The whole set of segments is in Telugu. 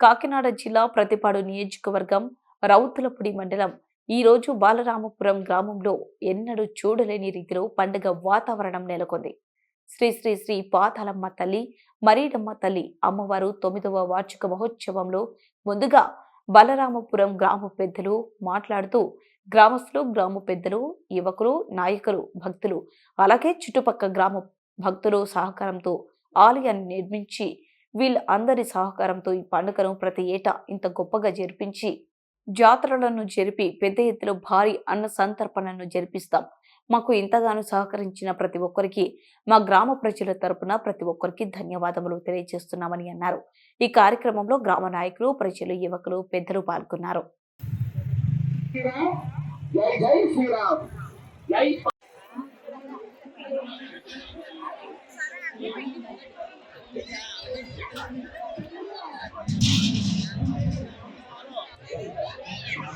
కాకినాడ జిల్లా ప్రతిపాడు నియోజకవర్గం రౌతులపూడి మండలం. ఈ రోజు బాలరామపురం గ్రామంలో ఎన్నడూ చూడలేని రీతిలో పండుగ వాతావరణం నెలకొంది. శ్రీ శ్రీ శ్రీ పాతాలమ్మ తల్లి మరీడమ్మ తల్లి అమ్మవారు తొమ్మిదవ వార్షిక మహోత్సవంలో ముందుగా బలరామపురం గ్రామ పెద్దలు మాట్లాడుతూ గ్రామస్తులు గ్రామ పెద్దలు యువకులు నాయకులు భక్తులు అలాగే చుట్టుపక్క గ్రామ భక్తులు సహకారంతో ఆలయాన్ని నిర్మించి వీళ్ళందరి సహకారంతో ఈ పండుగను ప్రతి ఏటా ఇంత గొప్పగా జరిపించి జాతరలను జరిపి పెద్ద ఎత్తులో భారీ అన్న సంతర్పణను జరిపిస్తాం. మాకు ఇంతగానో సహకరించిన ప్రతి ఒక్కరికి మా గ్రామ ప్రజల తరపున ప్రతి ఒక్కరికి ధన్యవాదములు తెలియజేస్తున్నామని అన్నారు. ఈ కార్యక్రమంలో గ్రామ నాయకులు ప్రజలు యువకులు పెద్దలు పాల్గొన్నారు.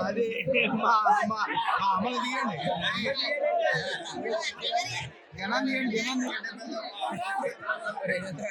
అది మా మా మా అమ్మలు తీయండి జనం తీయండి జనం ఇప్పుడు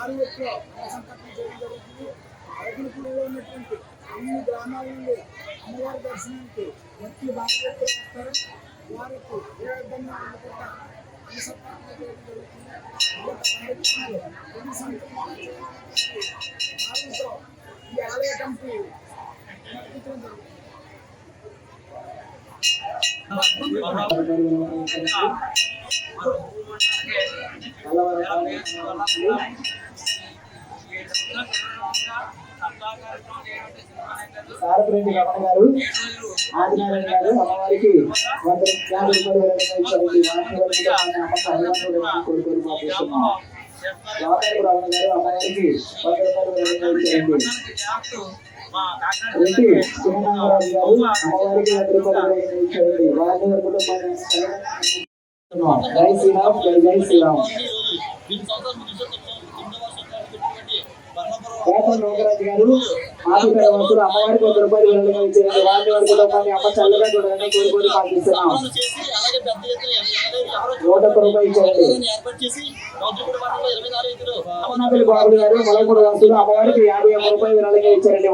ఆరు యొక్క సంకల్పం చేయడం జరుగుతుంది రైతులపూడిలో ఉన్నటువంటి అన్ని గ్రామాల నుండి అమ్మవారి దర్శనానికి వ్యక్తులు బాగా వస్తారు వారికి ఏ విధంగా ఉండకుండా అన్ని సంకల్పం చేయడం జరుగుతుంది ఈ యొక్క కార్యక్రమాలు ఎన్ని సంకల్పాలు చేయడానికి భావంతో ఈ ఆలయ కమిటీ నడిపించడం జరుగుతుంది సారథిరెడ్డి రమణ గారు ఆదినారాయణ గారు అమ్మవారికి వంద యాభై రూపాయలు కోరుకొని పంపిస్తున్నాం రమణ గారు అమ్మవారికి వంద రూపాయలు రెడ్డి గారు అమ్మవారికి వంద రూపాయలు వారి వరకు జై శ్రీరామ్ జై జై శ్రీరామ్. లోకరాజు గారు ఆదిపేట వంతులు అమ్మవారికి వంద రూపాయలు విలువైన ఇచ్చారండి. వారి కుటుంబాన్ని అమ్మ చల్లగా చూడాలని కోరుకొని పంపిస్తున్నాం నూట ఒక్క రూపాయలు ఇచ్చారండి. అమ్మనాపల్లి బాబు గారు మలమూడు వాసులు అమ్మవారికి యాభై ఒక్క రూపాయలు విరాళంగా ఇచ్చారండి.